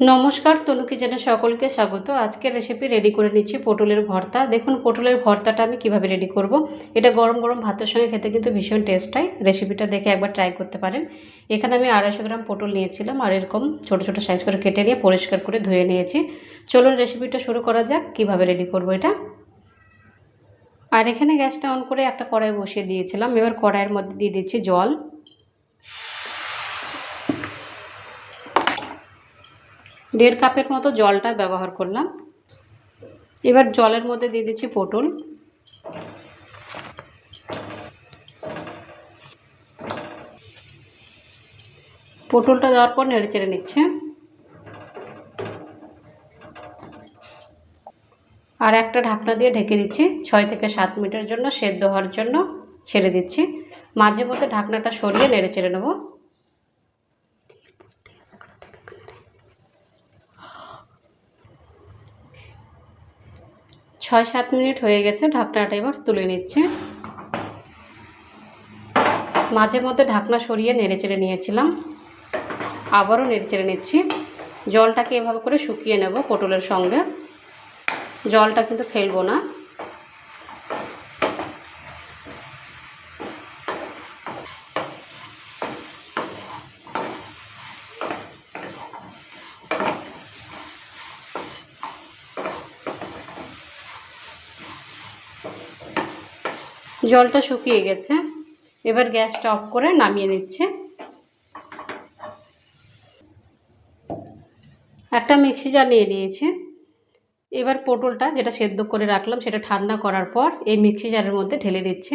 নমস্কার, তনু কিচেনে সকলকে স্বাগত। আজকে রেসিপি রেডি করে নিচ্ছি পটলের ভর্তা। দেখুন, পটলের ভর্তাটা আমি কীভাবে রেডি করব। এটা গরম গরম ভাতের সঙ্গে খেতে কিন্তু ভীষণ টেস্ট হয়। রেসিপিটা দেখে একবার ট্রাই করতে পারেন। এখানে আমি আড়াইশো গ্রাম পটল নিয়েছিলাম আর এরকম ছোট ছোট সাইজ করে কেটে নিয়ে পরিষ্কার করে ধুয়ে নিয়েছি। চলুন রেসিপিটা শুরু করা যাক, কীভাবে রেডি করব এটা। আর এখানে গ্যাসটা অন করে একটা কড়াই বসিয়ে দিয়েছিলাম। এবার কড়াইয়ের মধ্যে দিয়ে দিচ্ছি জল। দেড় কাপের মতো জলটা ব্যবহার করলাম। এবার জলের মধ্যে দিয়ে দিচ্ছি পটল। পটলটা দেওয়ার পর নেড়ে চেড়ে নিচ্ছে। আর একটা ঢাকনা দিয়ে ঢেকে দিচ্ছি। ছয় থেকে সাত মিনিটের জন্য সেদ্ধ হওয়ার জন্য ছেড়ে দিচ্ছি। মাঝে মধ্যে ঢাকনাটা সরিয়ে নেড়ে চেড়ে নেব। ছয় সাত মিনিট হয়ে গেছে, ঢাকনাটা এবার তুলে নিচ্ছে। মাঝে মধ্যে ঢাকনা সরিয়ে নেড়ে চেড়ে নিয়েছিলাম। আবারও নেড়ে চেড়ে নিচ্ছি। জলটাকে এভাবে করে শুকিয়ে নেব পটলের সঙ্গে। জলটা কিন্তু ফেলব না। জলটা শুকিয়ে গেছে। এবার গ্যাসটা অফ করে নামিয়ে নিচ্ছে। একটা মিক্সি জার নিয়ে নিয়েছে। এবার পটলটা যেটা সেদ্ধ করে রাখলাম, সেটা ঠান্ডা করার পর এই মিক্সি জারের মধ্যে ঢেলে দিচ্ছে।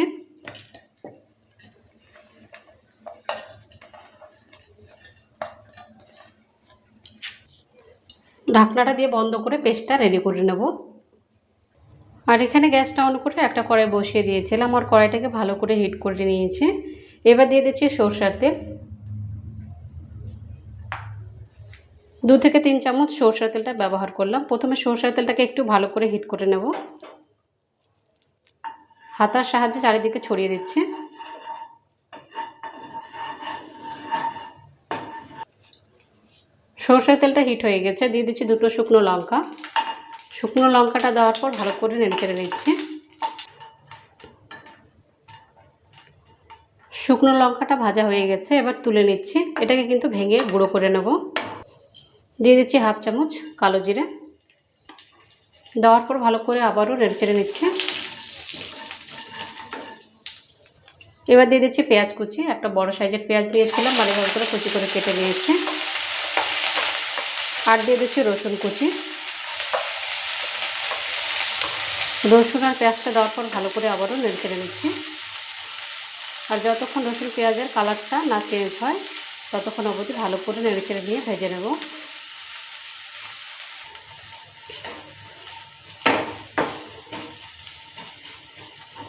ঢাকনাটা দিয়ে বন্ধ করে পেস্টটা রেডি করে নেব। আর এখানে গ্যাসটা অন করে একটা কড়াই বসিয়ে দিয়েছিলাম আর কড়াইটাকে ভালো করে হিট করে নিয়েছি। এবার দিয়ে দিচ্ছি সরষার তেল। দু থেকে তিন চামচ সরষার তেলটা ব্যবহার করলাম। প্রথমে সরষার তেলটাকে একটু ভালো করে হিট করে নেব। হাতার সাহায্যে চারিদিকে ছড়িয়ে দিচ্ছি। সরষের তেলটা হিট হয়ে গেছে। দিয়ে দিচ্ছি দুটো শুকনো লঙ্কা। শুকনো লঙ্কাটা দেওয়ার পর ভালো করে নেড়ে চেড়ে নিচ্ছি। শুকনো লঙ্কাটা ভাজা হয়ে গেছে, এবার তুলে নিচ্ছি। এটাকে কিন্তু ভেঙে গুঁড়ো করে নেব। দিয়ে দিচ্ছি হাফ চামচ কালো জিরে। দেওয়ার পর ভালো করে আবারও নেড়ে চেড়ে নিচ্ছি। এবার দিয়ে দিচ্ছি পেঁয়াজ কুচি। একটা বড় সাইজের পেঁয়াজ দিয়েছিলাম মানে ভালো করে কুচি করে কেটে নিয়েছি। আর দিয়ে দিচ্ছি রসুন কুচি। রসুন আর পেঁয়াজটা দেওয়ার পর ভালো করে আবারও নেড়ে নিচ্ছি। আর যতক্ষণ রসুন, পেঁয়াজের কালারটা না চেঞ্জ হয়, ততক্ষণ অবধি ভালো করে নেড়ে নিয়ে ভেজে নেব।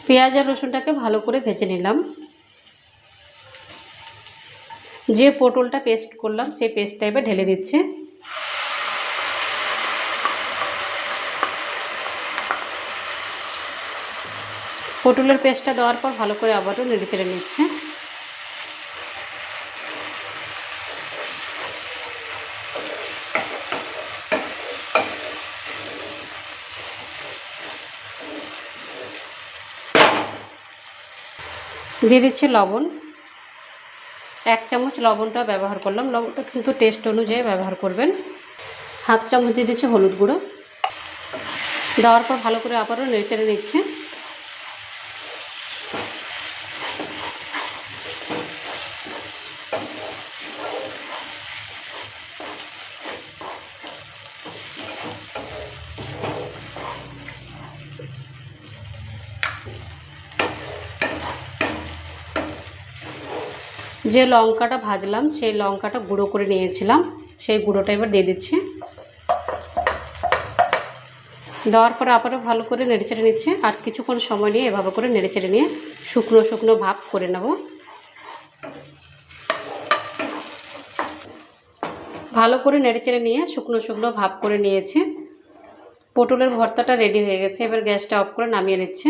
পেঁয়াজ আর রসুনটাকে ভালো করে ভেজে নিলাম। যে পটলটা পেস্ট করলাম, সেই পেস্টটা এবার ঢেলে দিচ্ছে। পটলের পেস্টটা দেওয়ার পর ভালো করে আবারও নেড়ে চেড়ে নিচ্ছে। দিয়ে দিচ্ছি লবণ। এক চামচ লবণটা ব্যবহার করলাম। লবণটা কিন্তু টেস্ট অনুযায়ী ব্যবহার করবেন। হাফ চামচ দিয়ে দিচ্ছি হলুদ গুঁড়ো। দেওয়ার পর ভালো করে আবারও নেড়ে চেড়ে নিচ্ছে। যে লঙ্কাটা ভাজলাম, সেই লঙ্কাটা গুঁড়ো করে নিয়েছিলাম। সেই গুঁড়োটা এবার দিয়ে দিচ্ছি। দেওয়ার পরে আবারও ভালো করে নেড়েচেড়ে নিচ্ছে। আর কিছুক্ষণ সময় নিয়ে এভাবে করে নেড়েচেড়ে নিয়ে শুকনো শুকনো ভাপ করে নেব। ভালো করে নেড়েচেড়ে নিয়ে শুকনো শুকনো ভাপ করে নিয়েছি। পটলের ভর্তাটা রেডি হয়ে গেছে। এবার গ্যাসটা অফ করে নামিয়ে নিচ্ছে।